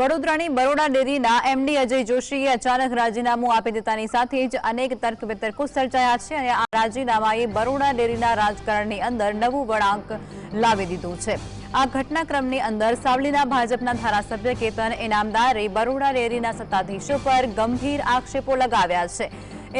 વડોદરાની બરોડા ડેરીના એમડી અજય જોશીએ અચાનક રાજીનામું આપી દેતાની સાથે જ અનેક તર્ક વિતર્કો સર્જાયા છે અને આ રાજીનામાએ બરોડા ડેરીના રાજકારણની અંદર નવું વળાંક લાવી દીધું છે. આ ઘટનાક્રમની અંદર સાવલીના ભાજપના ધારાસભ્ય કેતન ઇનામદારે બરોડા ડેરીના સત્તાધીશો પર ગંભીર આક્ષેપો લગાવ્યા છે.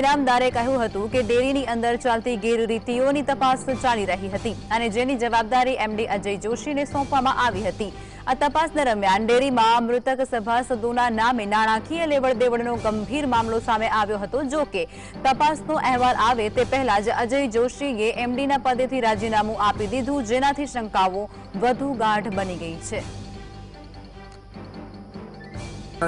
ઇનામદારે કહ્યું હતું કે ડેરીની અંદર ચાલતી ગેરરીતિઓની તપાસ ચાલી રહી હતી અને જેની જવાબદારી એમડી અજય જોશીને સોંપવામાં આવી હતી. આ તપાસ દરમિયાન ડેરીમાં મૃતક સભાસદોના નામે નાણાકીય લેવડ દેવડનો ગંભીર મામલો સામે આવ્યો હતો. જો કે તપાસનો અહેવાલ આવે તે પહેલા જ અજય જોશીએ એમડીના પદેથી રાજીનામું આપી દીધું, જેનાથી શંકાઓ વધુ ગાઢ બની ગઈ છે.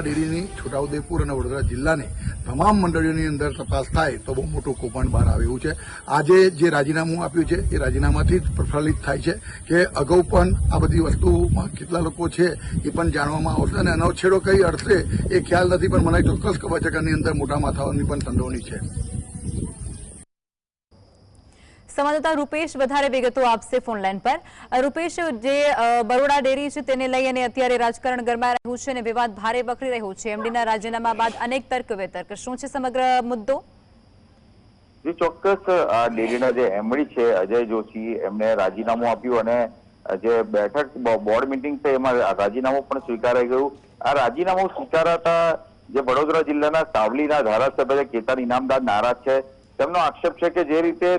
ડેરીની, છોટાઉદેપુર અને વડોદરા જિલ્લાની તમામ મંડળીઓની અંદર તપાસ થાય તો બહુ મોટું કૌભાંડ બહાર આવે છે. આજે જે રાજીનામું આપ્યું છે, એ રાજીનામાથી જ પ્રફલિત થાય છે કે અગાઉ પણ આ બધી વસ્તુમાં કેટલા લોકો છે એ પણ જાણવામાં આવશે અને અનવછેડો છેડો કઈ અર્થે એ ખ્યાલ નથી, પણ મને ચોક્કસ ખબર છે કે અંદર મોટા માથાઓની પણ સંડોવણી છે. સંવાદદાતા રૂપેશ વધારે વિગતો આપશે ફોનલાઈન પર. રૂપેશ, જે બરોડા ડેરી છે તેને લઈ અને અત્યારે રાજકારણ ગરમાઈ રહ્યું છે અને વિવાદ ભારે વકરી રહ્યું છે. એમડીના રાજીનામા બાદ અનેક તર્ક વિતર્ક. શું છે સમગ્ર મુદ્દો? જે, ચોક્કસ આ ડેરીના જે એમડી છે, અજય જોશી, એમને રાજીનામું આપ્યું અને જે બેઠક બોર્ડ મિટિંગ છે એમાં રાજીનામું પણ સ્વીકારાઈ ગયું. આ રાજીનામું સ્વીકારાતા જે વડોદરા જિલ્લાના સાવલીના ધારાસભ્ય કેતન ઇનામદાર નારાજ છે. તેમનો આક્ષેપ છે કે જે રીતે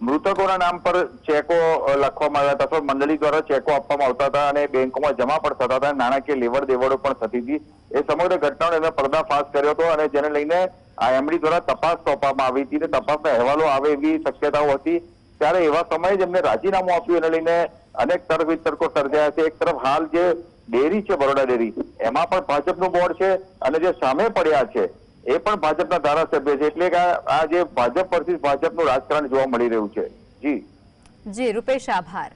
મૃતકોના નામ પર ચેકો લખવામાં આવ્યા હતા. અથવા મંડળી દ્વારા ચેકો આપવામાં આવતા હતા અને બેંકોમાં જમા પણ થતા હતા. નાણાકીય લેવડ દેવડો પણ થતી હતી. એ સમગ્ર ઘટનાનો એમને પર્દાફાશ કર્યો હતો અને જેને લઈને આ એમડી દ્વારા તપાસ સોંપવામાં આવી હતી અને તપાસના અહેવાલો આવે એવી શક્યતાઓ હતી. ત્યારે એવા સમયે જ એમને રાજીનામું આપ્યું. એને લઈને અનેક તર્ક વિતર્કો સર્જાયા છે. એક તરફ હાલ જે ડેરી છે, બરોડા ડેરી, એમાં પણ ભાજપનું બોર્ડ છે અને જે સામે પડ્યા છે એ પણ ભાજપના ધારાસભ્ય છે. એટલે કે આ- જે ભાજપ પરથી ભાજપનું રાજકારણ જોવા મળી રહ્યું છે. જી. જી, રૂપેશ, આભાર.